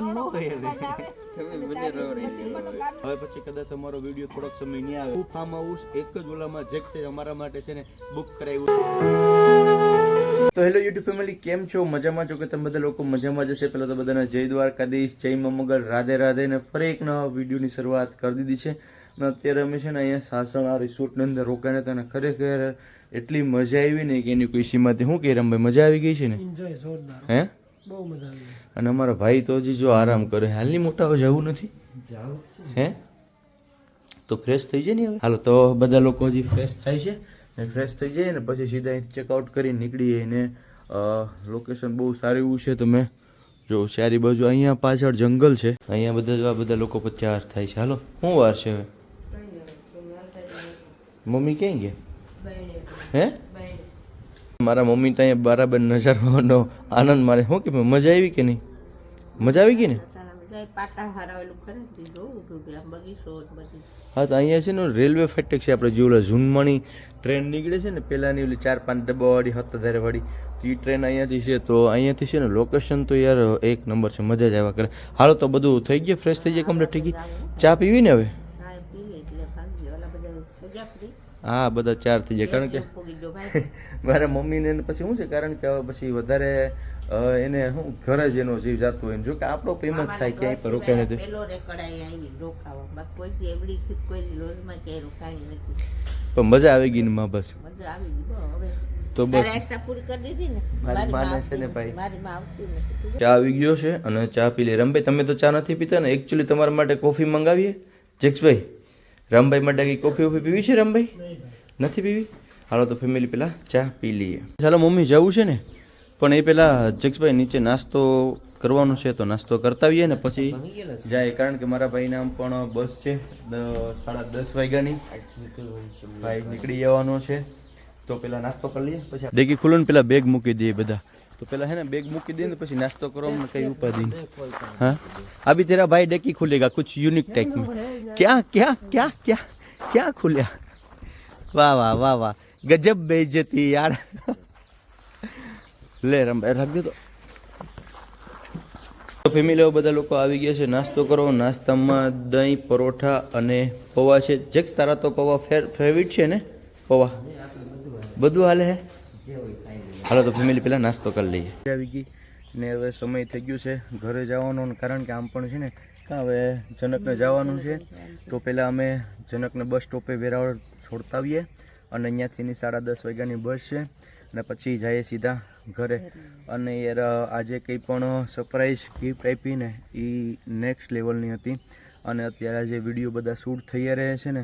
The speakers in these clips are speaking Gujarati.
મન ન હોય હવે. તમે મને હવે પછી કદાચ અમારો વીડિયો થોડોક સમય નહીં આવે. ફાર્મ હાઉસ એક જ ઓલામાં જેક છે અમારા માટે છે ને બુક કરાવ્યું તો હેલો યુટ્યુબ ફેમિલી કેમ છો? મજામાં છો કે તમે બધા લોકો મજામાં જશે પહેલાં તો બધાને જય દ્વારકાધીશ જય મમગલ રાધે રાધે ને ફરી એક નવા વિડીયોની શરૂઆત કરી દીધી છે. અને અત્યારે અમે છે ને અહીંયા સાસણ આ રિસોર્ટની અંદર રોકાઈને હતા અને ખરેખર એટલી મજા આવી ને કે એની કોઈ સીમાથી. શું કહે રમભાઈ મજા આવી ગઈ છે ને? હે? બહુ મજા આવી અને અમારા ભાઈ તો હજી જો આરામ કરે. હાલની મોટા હવે જવું નથી? હે? તો ફ્રેશ થઈ જાય ને હવે? હાલો તો બધા લોકો હજી ફ્રેશ થાય છે ને ફ્રેશ થઈ જાય ને પછી સીધા અહીં ચેકઆઉટ કરીને નીકળીએ ને લોકેશન બહુ સારું એવું છે તમે જો ચારી બાજુ અહીંયા પાછળ જંગલ છે. અહીંયા બધા જો આ બધા લોકો પર તૈયાર થાય છે. હાલો શું વાર છે હવે? મમ્મી ક્યાં ગયા? હે? મારા મમ્મી તો અહીંયા બરાબર નજારવાનો આનંદ મારે શું કે મજા આવી કે નહીં? મજા આવી ગઈ ને જોવું હા તો અહીંયા છે ને રેલવે ફાટક છે આપણે જે ઓલા ઝુનમણી ટ્રેન નીકળે છે ને પહેલાંની ઓલી ચાર પાંચ ડબ્બાવાળી હત્તાધારે વાળી તો એ ટ્રેન અહીંયાથી છે. તો અહીંયાથી છે ને લોકેશન તો યાર એક નંબર છે મજા જ આવ્યા કરે. હાલો તો બધું થઈ ગયું ફ્રેશ થઈ જાય કમ્પ્લીટ થઈ ગઈ ચા પીવી ને હવે ચા પીએ એટલે ભાગી ઓલા બધા સજા ફરી હા બધા ચાર થઈ જાય કારણ કે મારા મમ્મીને પછી શું છે? કારણ કે હવે પછી વધારે એને શું ઘરે જ એનો જીવ જાતો હોય જો કે આપણો પેમેન્ટ થાય ક્યાંય પર રોકાય નથી. પેલો રેકર્ડ આવી રોકાવા. કોઈ એવડી કોઈ લોજમાં ક્યાંય રોકાણી નથી. પણ મજા આવી ગઈ ને માં બસ મજા આવી ગઈ હવે તો બસ. પૂરી કરી દીધી ને? મારી માને છે ને ભાઈ. મારી માં આવતી નથી. ચા આવી ગયો છે અને ચા પી લે. રમભાઈ તમે તો ચા નથી પીતા ને? એકચ્યુઅલી તમારા માટે કોફી મંગાવીએ. જેક્સભાઈ. રામભાઈ માટે કોફી વોફી પીવી છે રામભાઈ? નથી પીવી? હાલો તો ફેમિલી પેલા ચા પી લઈએ. ચાલો મમ્મી જવું છે ને? પણ એ પેલા જક્ષભાઈ નીચે નાસ્તો કરવાનો છે તો નાસ્તો કરતા આવીએ ને પછી જાય. કારણ કે મારા ભાઈના પણ બસ છે સાડા દસ વાગ્યાની. ભાઈ નીકળી જવાનો છે. તો પેલા નાસ્તો કરી લઈએ પછી ડેકી ખુલ્લો ને પેલા બેગ મૂકી દઈએ બધા. તો પેલા है ना બેગ મૂકી દે ને પછી નાસ્તો કરો ને કઈ ઉપાધિ નહીં हाँ अभी तेरा भाई डेकी खुलेगा कुछ यूनिक टाइप में क्या क्या क्या क्या क्या खुला वाह वाह वाह वाह गजब बेइज्जती यार લે રમ રાખ દે તો ફેમિલીઓ બધા લોકો આવી ગયા છે નાસ્તો કરો નાસ્તામાં દહીં પરોઠા અને પૌવા છે જેક્સ તારા તો પૌવા ફેર ફેવરિટ છે ને પૌવા બધું હાલે હે હાલો તો ફેમિલી, પહેલાં નાસ્તો કરી લઈએ. આવી ગઈ ને હવે સમય થઈ ગયો છે ઘરે જવાનો કારણ કે આમ પણ છે ને હવે જનકને જવાનું છે. તો પહેલાં અમે જનકને બસ સ્ટોપે વેરાવળ છોડતા આવીએ અને અહીંયાથી સાડા દસ વાગ્યાની બસ છે અને પછી જઈએ સીધા ઘરે. અને યાર, આજે કંઈ પણ સરપ્રાઈઝ ગિફ્ટ આપી ને એ નેક્સ્ટ લેવલની હતી. અને અત્યારે જે વીડિયો બધા શૂટ થઈ રહ્યા છે ને,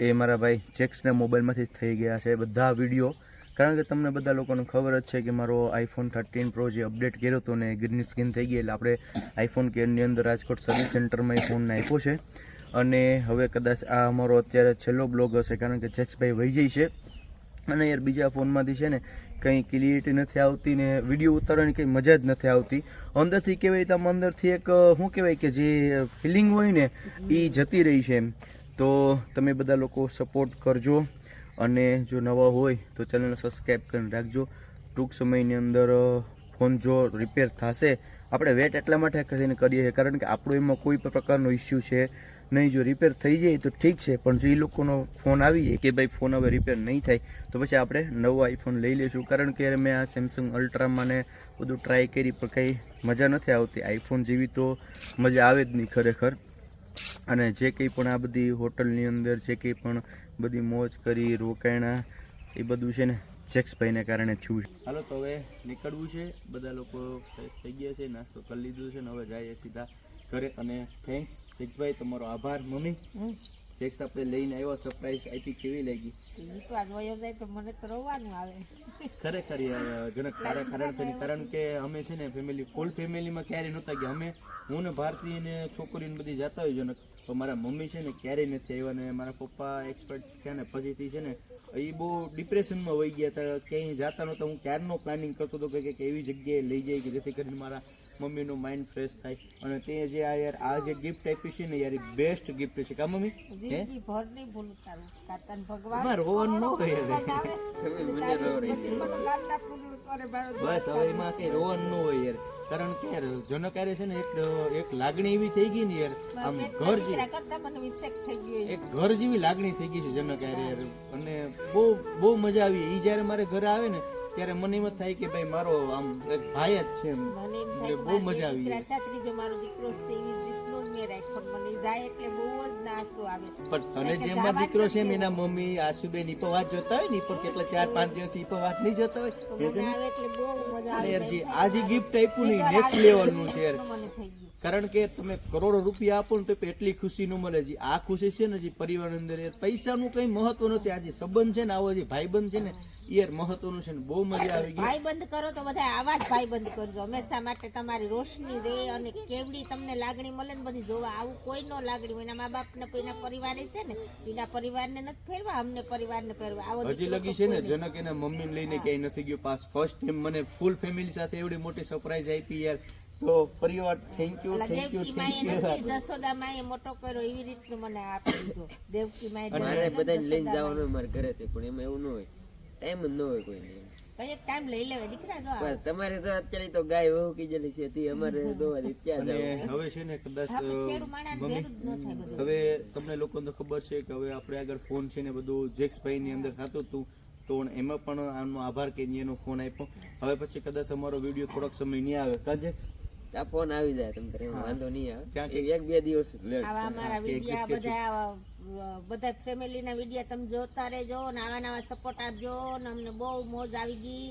એ મારા ભાઈ જેક્સના મોબાઈલમાંથી થઈ ગયા છે બધા વીડિયો કારણ કે તમને બધા લોકોને ખબર જ છે કે મારો આઈફોન થર્ટીન પ્રો જે અપડેટ કર્યો હતો ને ગ્રીન સ્કીન થઈ ગઈ, એટલે આપણે આઈફોન કેરની અંદર રાજકોટ સર્વિસ સેન્ટરમાં એ ફોન નાખ્યો છે. અને હવે કદાચ આ અમારો અત્યારે છેલ્લો બ્લોગ હશે, કારણ કે જેક્સભાઈ વહી જાય છે. અને યાર બીજા ફોનમાંથી છે ને કંઈ ક્લિયરિટી નથી આવતી ને વીડિયો ઉતારવાની કંઈ મજા જ નથી આવતી. અંદરથી કહેવાય તો અંદરથી એક શું કહેવાય કે જે ફિલિંગ હોય ને એ જતી રહી છે એમ. તો તમે બધા લોકો સપોર્ટ કરજો. અને જો નવા હોય તો ચેનલને સબસ્ક્રાઈબ કરીને રાખજો. ટૂંક સમયની અંદર ફોન જો રિપેર થશે, આપણે વેટ એટલા માટે કરીને કરીએ છીએ, કારણ કે આપણો એમાં કોઈ પણ પ્રકારનો ઇસ્યુ છે નહીં. જો રિપેર થઈ જાય તો ઠીક છે, પણ જો એ લોકોનો ફોન આવી જાય કે ભાઈ ફોન હવે રિપેર નહીં થાય, તો પછી આપણે નવો આઈફોન લઈ લઈશું. કારણ કે મેં આ સેમસંગ અલ્ટ્રામાં ને બધું ટ્રાય કરી પણ કંઈ મજા નથી આવતી. આઈફોન જેવી તો મજા આવે જ નહીં ખરેખર. અને જે કંઈ પણ આ બધી હોટલની અંદર જે કંઈ પણ બધી મોજ કરી રોકાયણા એ બધું છે ને જેક્સભાઈને કારણે થયું. છે હાલો તો હવે નીકળવું છે. બધા લોકો ફ્રેશ થઈ ગયા છે નાસ્તો કરી લીધો છે ને હવે જઈએ સીધા ઘરે. અને થેન્ક્સ જેક્સભાઈ તમારો આભાર મમ્મી. જેક્સ આપણે લઈને આવ્યો સરપ્રાઈઝ આપી કેવી લાગી? ઈ તો આજ વયો જાય તો મને તો રોવાનું આવે. ખરેખર જનક ખારા ખરા કારણ કે અમે છે ને ફેમિલી ફૂલ ફેમિલીમાં ક્યારેય નહોતા ગયા. અમે હું ને ભારતી ને છોકરીને બધી જતા હોય જનક. તો મારા મમ્મી છે ને ક્યારેય નથી આવ્યા ને મારા પપ્પા એક્સપર્ટ થયા ને પછીથી છે ને એ બહુ ડિપ્રેશનમાં વહી ગયા હતા. ક્યાંય જતા નહોતા. હું ક્યારનો પ્લાનિંગ કરતો હતો કે એવી જગ્યાએ લઈ જાય કે જેથી કરીને મારા મમ્મીનું માઇન્ડ ફ્રેશ થાય. અને તે જે આ યાર આ જે ગિફ્ટ આપી છે ને યાર બેસ્ટ ગિફ્ટ છે. કા મમ્મી? જિંદગી ભર નહીં ભૂલું તારું કાતન ભગવાન એમાં રોવન ન કહે હવે મારો બસ હવે એમાં કે રોવન ન હોય યાર. કારણ કે યાર જનકારે છે ને એક એક લાગણી એવી થઈ ગઈ ને યાર આમ ઘર જેવી. એક ઘર જેવી લાગણી થઈ ગઈ છે જનકારે યાર. અને બહુ બહુ મજા આવી. એ જ્યારે મારે ઘરે આવે ને ત્યારે મને એમ થાય કે ભાઈ મારો આમ એક ભાઈ જ છે મને એમ થાય બહુ મજા આવી છાત્રી જો મારો દીકરો છે એવી રીતનો જ મેં રાખ્યો. મને જાય એટલે બહુ જ નાસું આવે. પણ તને જે મારો દીકરો છે એના મમ્મી આશુબેન ઈપવાત જોતા હોય ને પણ કેટલા ચાર પાંચ દિવસ ઈપવાત નહીં જોતા હોય. એ મને આવે એટલે બહુ મજા આવે યાર જે આ ગિફ્ટ આપ્યું ને નેક્સ્ટ લેવલનું છે કારણ કે તમે કરોડો રૂપિયા આપો ને તો એટલી ખુશી ન મળે. છે આ ખુશી છે ને જે પરિવાર અંદર પૈસાનું કઈ મહત્વ નથી. આજે સંબંધ છે ને આવો જે ભાઈબંધ છે ને યાર મહત્વનું છે ને બહુ મજા આવી ગઈ. ભાઈ બંધ કરો તો બધા આવા જ ભાઈ બંધ કરજો. હંમેશા માટે તમારી રોશની રહે અને કેવડી તમને લાગણી મળે ને બધી જોવા. આવું કોઈ નો લાગણી હોય. એના મા બાપ ને કોઈના પરિવારે છે ને એના પરિવારને નથી ફેરવા અમને પરિવારને ફેરવા. આવો હજી લગી છે ને જનક એના મમ્મીને લઈને ક્યાંય નથી ગયો. પાસ ફર્સ્ટ ટાઈમ મને ફૂલ ફેમિલી સાથે એવડી મોટી સરપ્રાઈઝ આપી યાર. તો ફરીવાર thank you thank you Devki માએ થેન્ક યુ જસોદા માએ મોટો કર્યો એવી રીતનું મને આપી દીધો. દેવકી માએ બધા બધાને લઈને જવાનું મારા ઘરેથી પણ એમાં એવું ન હોય. ટાઈમ જ ન હોય કોઈને. કઈ ટાઈમ લઈ લેવે દીકરા જો બસ તમારે તો અત્યારે તો ગાય વહુ કીધેલી છે તી અમારે જવું હવે છે ને કદાચ મમ્મી હવે તમને લોકોને તો ખબર છે કે હવે આપણે આગળ ફોન છે ને બધું જેક્સભાઈ ની અંદર થતું હતું તો એમાં પણ આનો આભાર કે એનો ફોન આપ્યો. હવે પછી કદાચ અમારો વીડિયો થોડોક સમય નહીં આવે. કા જેક્સ? આ ફોન આવી જાય તમને વાંધો નહીં આવે. ક્યાંક એક એક બે દિવસ લેટ અમારા વિડિયા બધા આવા, અ, બધા ફેમિલીના વિડિયા તમે જોતા રહેજો ને આવા નવા સપોર્ટ આપજો ને અમને બહુ મોજ આવી ગઈ.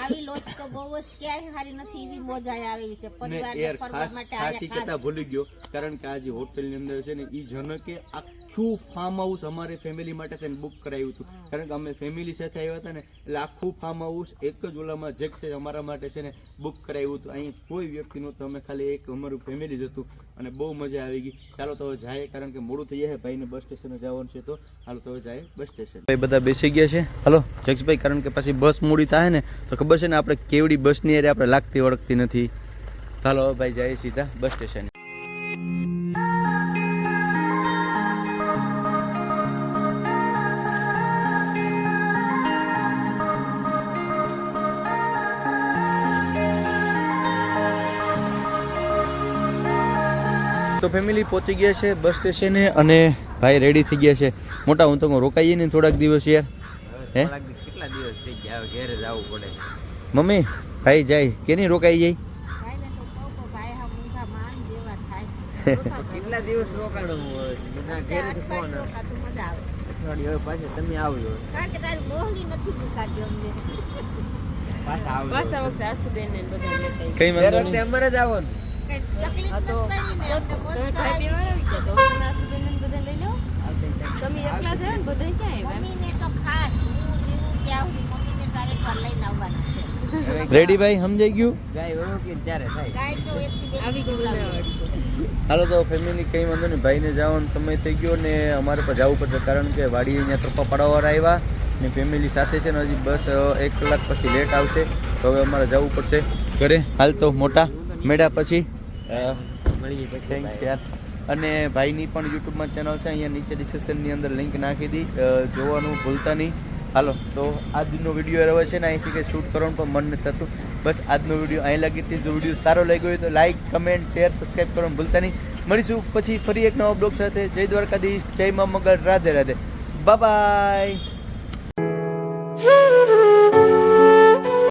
આવી લોચ તો બહુ જ ક્યાંય સારી નથી એવી મોજ આવી છે. પરિવારને ફરવા માટે ખાસ ભૂલી ગયો. કારણ કે આજે હોટલની અંદર છે ને એ જનકે આખું ફાર્મ હાઉસ અમારે ફેમિલી માટે થઈને બુક કરાવ્યું હતું. કારણ કે અમે ફેમિલી સાથે આવ્યા હતા ને, એટલે આખું ફાર્મ હાઉસ એક જ ઓલામાં જેક છે અમારા માટે છે ને બુક કરાવ્યું હતું. અહીં કોઈ વ્યક્તિ નહોતું અમે ખાલી એક અમારું ફેમિલી જ હતું અને બહુ મજા આવી ગઈ. ચાલો તો હવે જાય કારણ કે મોડું થઈ જાય, ભાઈને બસ સ્ટેશને જવાનું છે તો હાલો તો હવે જાય બસ સ્ટેશન ભાઈ બધા બેસી ગયા છે. હાલો જક્ષભાઈ કારણ કે પછી બસ મોડી થાય ને, તો ખબર છે ને આપણે કેવડી બસની અરે આપણે લાગતી ઓળખતી નથી. ચાલો હવે ભાઈ જાય સીધા બસ સ્ટેશન તો ફેમિલી પહોંચી ગયા છે બસ સ્ટેશને અને ભાઈ રેડી થઈ ગયા છે. મોટા હું તો રોકાઈએ ને થોડાક દિવસ યાર. હે? કેટલા દિવસ થઈ ગયા? ઘેર જવું પડે. મમ્મી ભાઈ જાય. કે નહીં રોકાઈ જાય? કેટલા દિવસ રોકાણું પાછા તમે આવજો કારણ કે તારી મોહની નથી દુખાતી અમને. પાછા આવજો પાછા વખતે આશુબેન ને બધા લેતા કઈ વાંધો વખતે નહીં. અમારે જ આવવાનું. તમે એકલા છે ને બધા ક્યાં આવ્યા મમ્મીને તો ખાસ હું જીવું ત્યાં સુધી મમ્મીને તારે ઘર લઈને આવવાના છે. રેડી ભાઈ સમજાઈ ગયું? ગાય વહુ કે ત્યારે થાય? ગાય તો એક થી બે આવી કિલો ગયું લાવી. ઉનાવાળી. હાલો તો ફેમિલી કંઈ વાંધો નહીં ભાઈને જવાનો સમય થઈ ગયો ને અમારે પણ જવું પડશે કારણ કે વાડી અહીંયા ત્રપ્પા પાડવાવાળા આવ્યા ને ફેમિલી સાથે છે ને હજી બસ એક કલાક પછી લેટ આવશે. તો હવે અમારે જવું પડશે. ઘરે હાલ તો મોટા મેળા પછી થેન્ક્સ. યાર. અને ભાઈની પણ યુટ્યુબમાં ચેનલ છે અહીંયા નીચે ડિસ્ક્રિપ્શનની અંદર લિંક નાખી દી. જોવાનું ભૂલતા નહીં. હાલો તો આજનો વીડિયો હવે છે ને અહીંથી કંઈ શૂટ કરવાનું પણ મન નથી થતું. બસ આજનો વીડિયો અહીં લાગી હતી. જો વીડિયો સારો લાગ્યો હોય તો લાઈક કમેન્ટ શેર સબસ્ક્રાઈબ કરવાનું ભૂલતા નહીં. મળીશું પછી ફરી એક નવા બ્લોગ સાથે. જય દ્વારકાધીશ જય મા મગર. રાધે રાધે. બાય